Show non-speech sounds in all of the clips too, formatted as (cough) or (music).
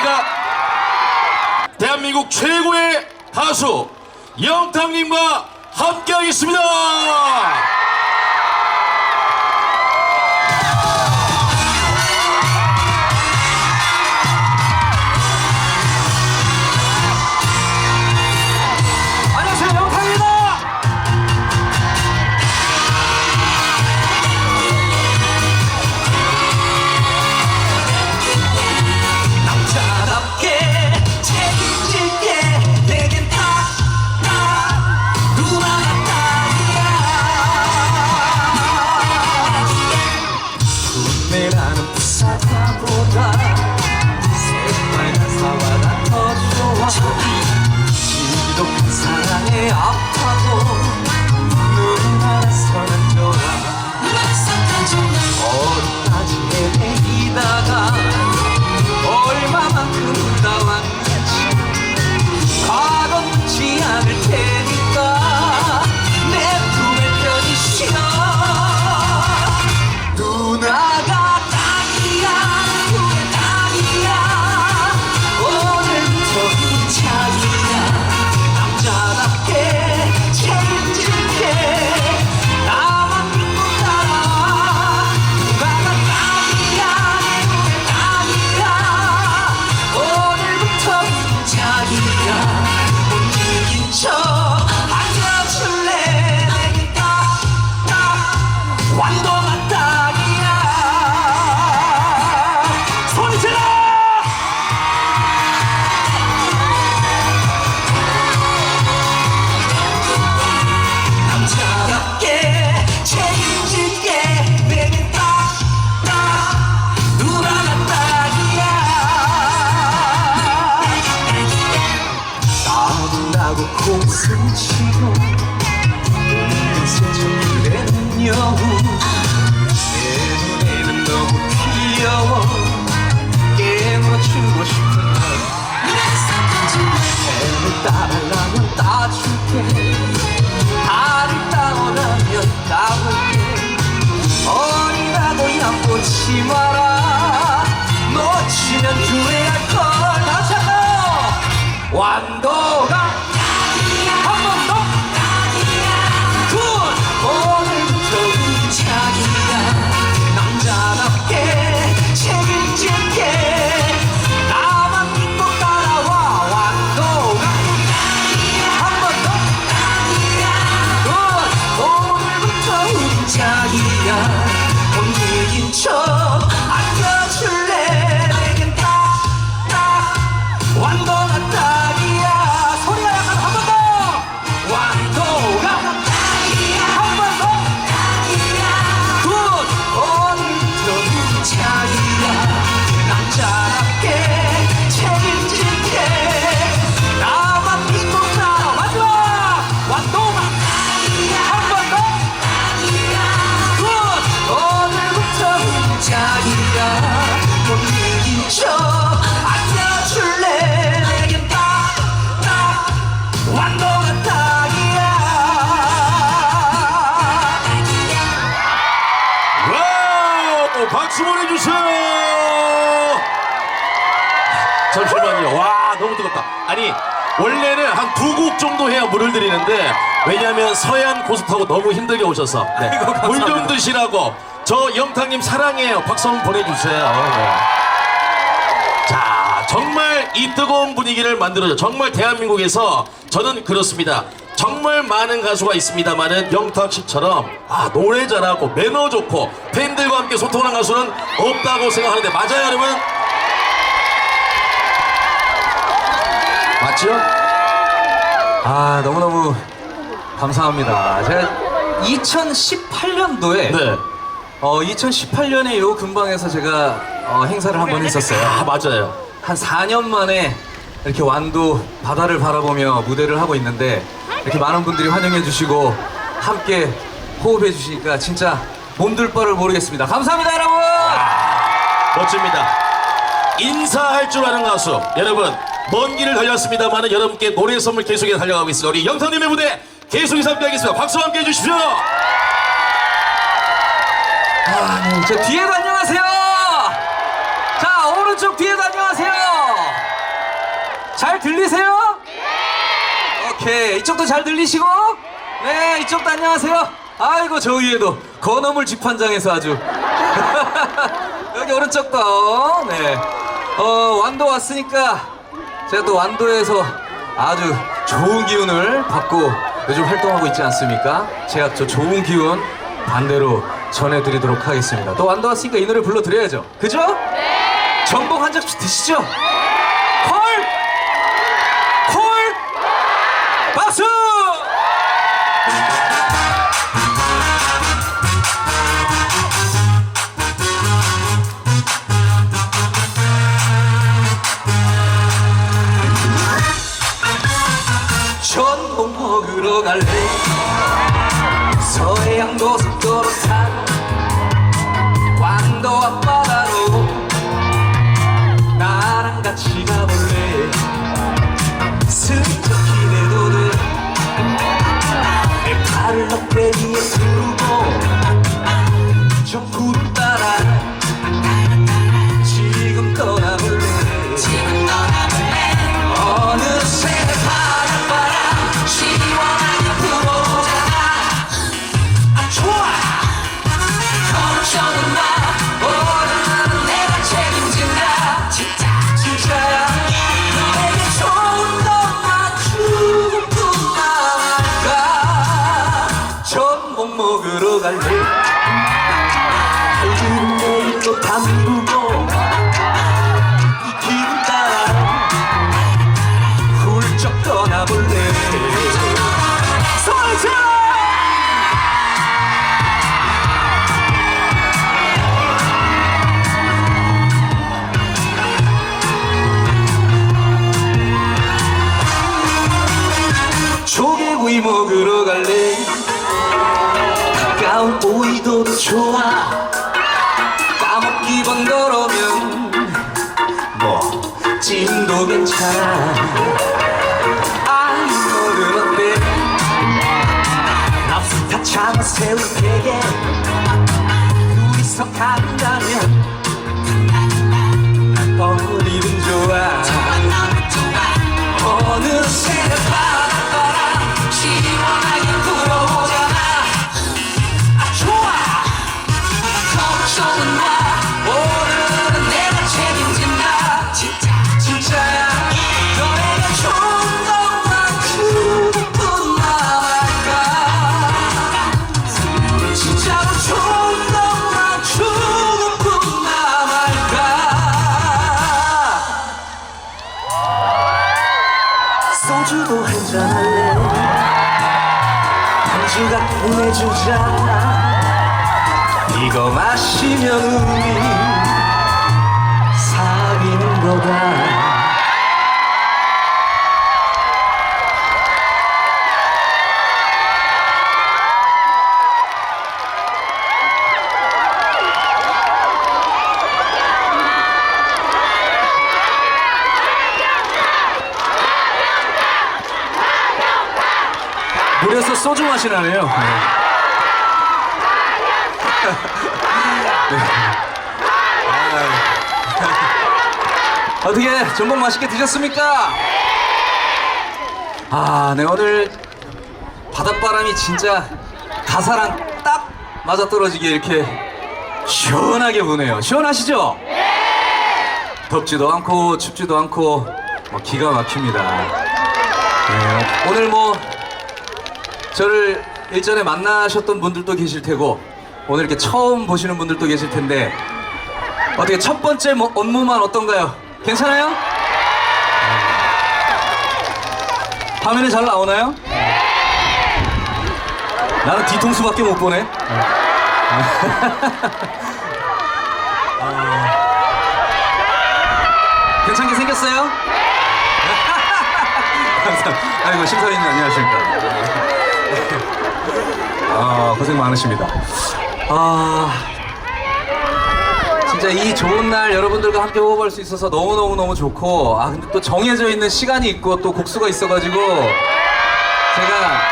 저희가 대한민국 최고의 가수 영탁님과 함께하겠습니다. 따르려면 따줄게. 달을 따오라면 따볼게. 어리다고 얕보지 마 보내주세요! 잠시만요. 와, 너무 뜨겁다. 아니, 원래는 한 두 곡 정도 해야 물을 드리는데, 왜냐면 서해안 고속하고 너무 힘들게 오셔서. 네. 물좀 드시라고. 저 영탁님 사랑해요. 박수 한번 보내주세요. 네. 자, 정말 이 뜨거운 분위기를 만들어줘. 정말 대한민국에서 저는 그렇습니다. 정말 많은 가수가 있습니다만은 영탁 씨처럼 아 노래 잘하고 매너 좋고 팬들과 함께 소통하는 가수는 없다고 생각하는데 맞아요 여러분? 맞죠? 아 너무너무 감사합니다 제가 2018년도에 네. 어 2018년에 요 근방에서 제가 어, 행사를 한 번 했었어요 아 맞아요. 한 4년 만에 이렇게 완도 바다를 바라보며 무대를 하고 있는데 이렇게 많은 분들이 환영해 주시고 함께 호흡해 주시니까 진짜 몸둘 바를 모르겠습니다. 감사합니다, 여러분! 멋집니다. 인사할 줄 아는 가수 여러분 먼 길을 달렸습니다만은 여러분께 노래 선물 계속해서 달려가고 있습니다. 우리 영탁님의 무대 계속해서 함께하겠습니다. 박수와 함께 해주십시오. 아, 네. 저 뒤에도 안녕하세요! 자, 오른쪽 뒤에도 안녕하세요! 잘 들리세요? 오케이. 이쪽도 잘 들리시고? 네 이쪽도 안녕하세요. 아이고 저 위에도 건어물 집판장에서 아주. (laughs) 여기 오른쪽도. 네어 완도 왔으니까 제가 또 완도에서 아주 좋은 기운을 받고 요즘 활동하고 있지 않습니까? 제가 저 좋은 기운 반대로 전해드리도록 하겠습니다. 또 완도 왔으니까 이 노래 불러드려야죠. 그죠? 네. 전복 한 접시 드시죠? 콜! 먹 좋아. 까먹기 번거로우면 뭐 찜도 괜찮아. 아이 너는 어때? 랍스타 장어 새우 대게 둘이서 간다면 우리 사귀는 거다 물에서 소주 맛이 나네요. 어떻게 전복 맛있게 드셨습니까? 아, 네 오늘 바닷바람이 진짜 가사랑 딱 맞아 떨어지게 이렇게 시원하게 부네요. 시원하시죠? 덥지도 않고 춥지도 않고 뭐 기가 막힙니다. 네, 오늘 뭐 저를 일전에 만나셨던 분들도 계실 테고 오늘 이렇게 처음 보시는 분들도 계실 텐데 어떻게 첫 번째 뭐 업무만 어떤가요? 괜찮아요? 네. 화면에 잘 나오나요? 나는 뒤통수밖에 못 보네. (laughs) 아. 괜찮게 생겼어요? (laughs) 아이고 심사위님 안녕하십니까? 아 고생 많으십니다. 아 진짜 이 좋은 날 여러분들과 함께 호흡할 수 있어서 너무 너무 너무 좋고 아 근데 또 정해져 있는 시간이 있고 또 곡수가 있어가지고 제가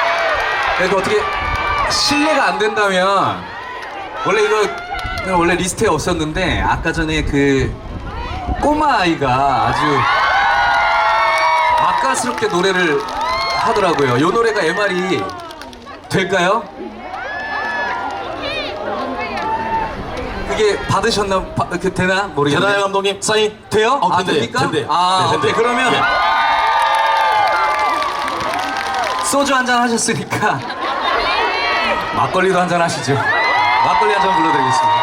그래도 어떻게 실례가 안 된다면 원래 이거 원래 리스트에 없었는데 아까 전에 그 꼬마 아이가 아주 맛깔스럽게 노래를 하더라고요. 이 노래가 MR이 될까요? 그게 받으셨나 바- 그 되나 모르겠네요. 되나요 감독님 사인 돼요? 어, 아 됩니까? 된대. 아 네, 오케이. 그러면 네. 소주 한 잔 하셨으니까 막걸리도 한 잔 하시죠. 막걸리 한 잔 불러드리겠습니다.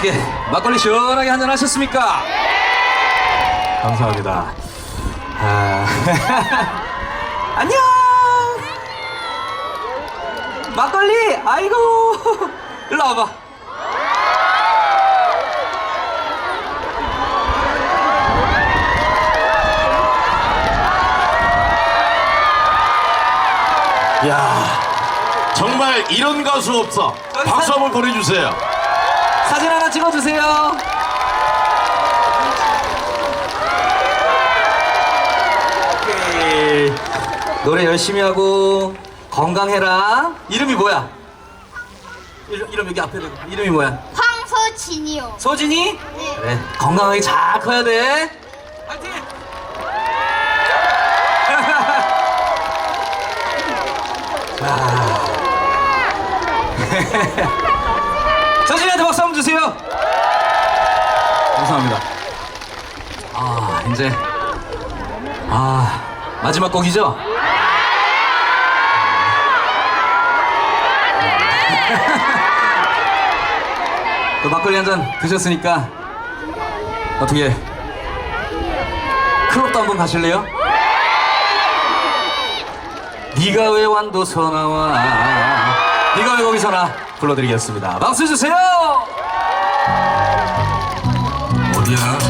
어떻게 막걸리 시원하게 한잔 하셨습니까? 감사합니다. 아... (laughs) 안녕. 막걸리 아이고 일로 와봐. 야 정말 이런 가수 없어 박수 사- 한번 보내주세요 사진 하나 찍어주세요. 오케이. 노래 열심히 하고 건강해라. 이름이 뭐야? 이름, 이름 여기 앞에 대고. 이름이 뭐야? 황소진이요. 소진이? 네. 그래 건강하게 잘 커야 돼. 파이팅! (laughs) 자, (laughs) 서진이한테 박수 한번 주세요. 감사합니다. 아 이제 아 마지막 곡이죠? 또 막걸리 한 잔 드셨으니까 어떻게 클럽도 한번 가실래요? 네가 왜 완도서 나와 네가 왜 거기서 나 불러드리겠습니다 박수 주세요 어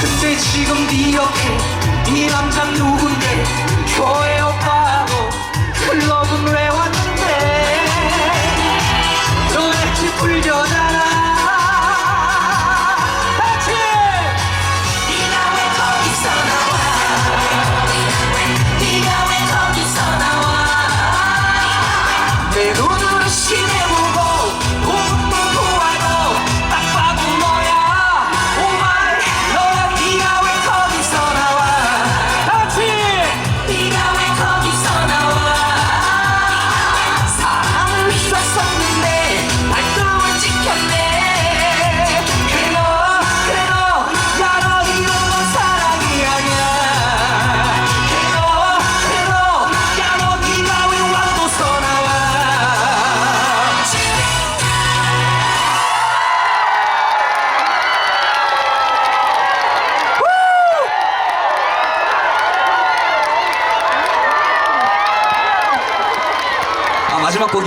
근데 지금 네 옆에 이 남자 누군데 교회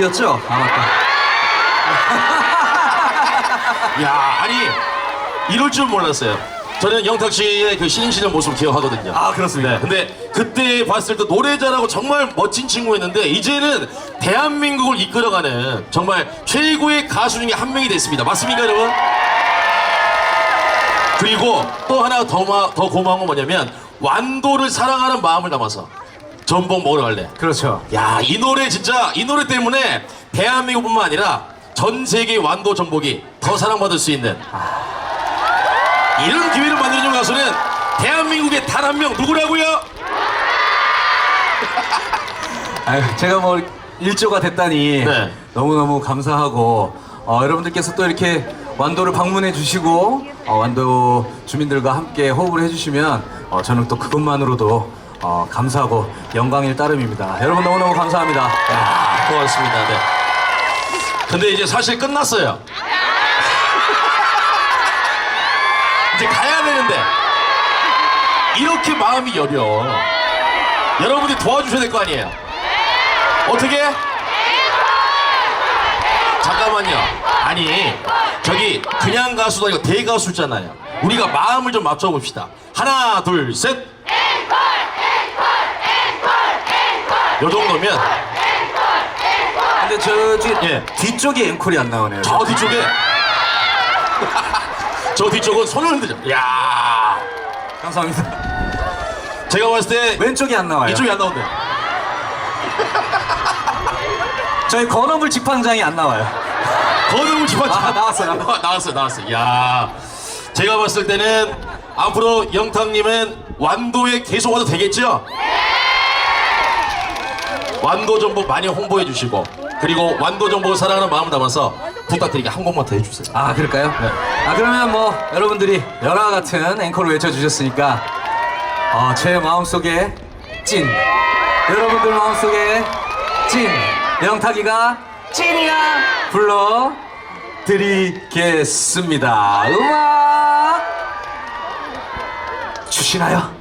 곡이었죠? 아 맞다 (laughs) 야 아니 이럴 줄 몰랐어요. 저는 영탁 씨의 그 신인 시절 모습을 기억하거든요. 아, 그렇습니다. 네, 근데 그때 봤을 때 노래 잘하고 정말 멋진 친구였는데 이제는 대한민국을 이끌어가는 정말 최고의 가수 중에 한 명이 됐습니다. 맞습니까, 여러분? 그리고 또 하나 더, 마- 더 고마운 건 뭐냐면 완도를 사랑하는 마음을 담아서 전복 먹으러 갈래. 그렇죠 야, 이 노래 진짜 이 노래 때문에 대한민국뿐만 아니라 전 세계 완도 전복이 더 사랑받을 수 있는 이런 기회를 만들어준 가수는 대한민국의 단 한 명 누구라고요? (laughs) 아유, 제가 뭐 일조가 됐다니 네. 너무너무 감사하고 어, 여러분들께서 또 이렇게 완도를 방문해 주시고 어, 완도 주민들과 함께 호흡을 해주시면 어, 저는 또 그것만으로도 어, 감사하고 영광일 따름입니다. 여러분 너무너무 감사합니다. 야, 고맙습니다. 네. 근데 이제 사실 끝났어요. 이제 가야 되는데 이렇게 마음이 여려. 여러분이 도와주셔야 될 거 아니에요? 어떻게? 잠깐만요. 아니, 저기 그냥 가수도 아니고 대가수잖아요. 우리가 마음을 좀 맞춰봅시다. 하나, 둘, 셋. 요 정도면 근데 저 뒤, 예. 뒤쪽이 앵콜이 안 나오네요. 저 뒤쪽에 (laughs) 저 뒤쪽은 손을 흔들죠. 야 감사합니다. 제가 봤을 때 왼쪽이 안 나와요. 이쪽이 안 나온대. (laughs) 저희 건어물 직판장이 안 나와요. 거듭을 집어 아, 나왔어요, 나왔어요. (laughs) 나왔어요, 나왔어요. 야 제가 봤을 때는 앞으로 영탁님은 완도에 계속 와도 되겠죠? 완도 정보 많이 홍보해 주시고 그리고 완도 정보 사랑하는 마음을 담아서 부탁드리게 한 곡만 더 해주세요. 아 그럴까요? 네. 아 그러면 뭐 여러분들이 열화 같은 앵콜을 외쳐주셨으니까 어, 제 마음속에 찐 여러분들 마음속에 찐 영탁이가 찐이야 불러 드리겠습니다 음악 주시나요?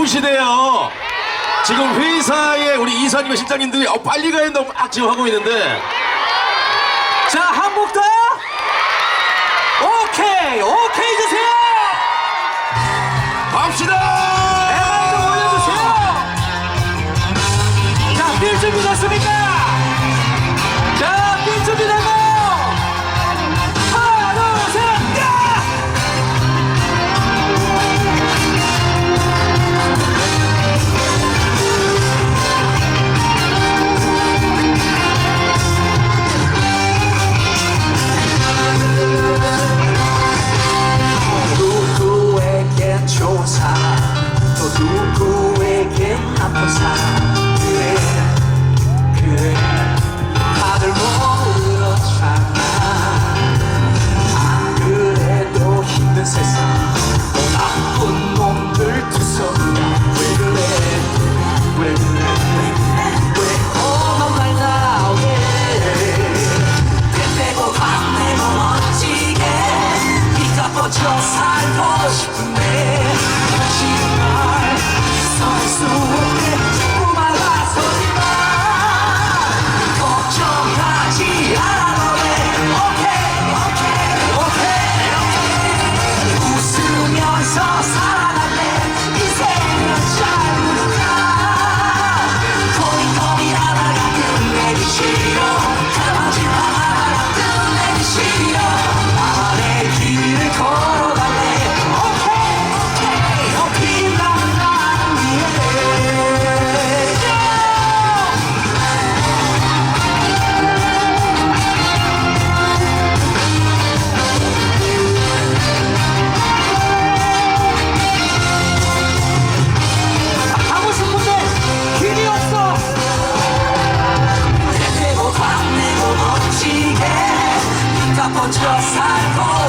바쁘시대요. 지금 회사에 우리 이사님과 실장님들이 어, 빨리 가야 된다고 막 지금 하고 있는데 자 한복 더요? 오케이 오케이 주세요 갑시다 네, 애만 좀 올려주세요 자필 준비 됐습니까? 은데 살고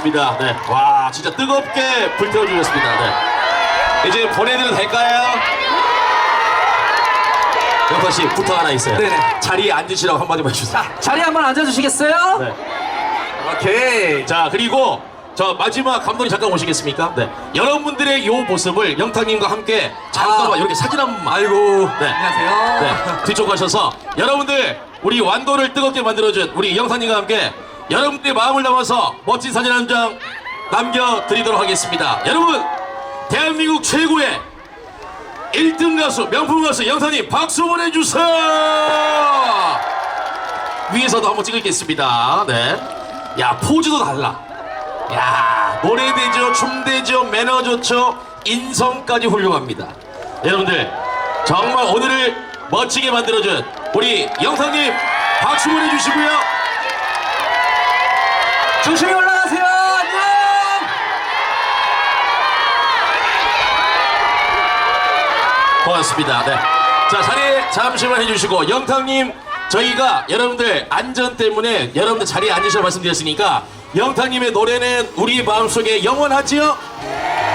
고맙습니다. 네. 와, 진짜 뜨겁게 불태워 주셨습니다. 네. 이제 보내드려도 될까요? 영탁 씨, 부탁 하나 있어요. 네네. 자리에 앉으시라고 한마디만 해주세요. 자리 한번 앉아주시겠어요? 네. 오케이 자, 그리고 저 마지막 감독님 잠깐 오시겠습니까? 네. 여러분들의 요 모습을 영탁님과 함께 잠깐만 아. 이렇게 사진 한 번만. 아이고 네. 안녕하세요 네, 뒤쪽 가셔서 여러분들 우리 완도를 뜨겁게 만들어준 우리 영상님과 함께 여러분들의 마음을 담아서 멋진 사진 한 장 남겨드리도록 하겠습니다. 여러분 대한민국 최고의 1등 가수 명품 가수 영상님 박수 보내주세요. 위에서도 한번 찍겠습니다. 네. 야 포즈도 달라. 야 노래 되죠, 춤 되죠, 매너 좋죠, 인성까지 훌륭합니다. 여러분들 정말 오늘을 멋지게 만들어준 우리 영상님 박수 보내주시고요. 조심히 올라가세요 안녕 고맙습니다. 네. 자 자리에 잠시만 해주시고 영탁님 저희가 여러분들 안전 때문에 여러분들 자리에 앉으시라고 말씀드렸으니까 영탁님의 노래는 우리 마음속에 영원하지요?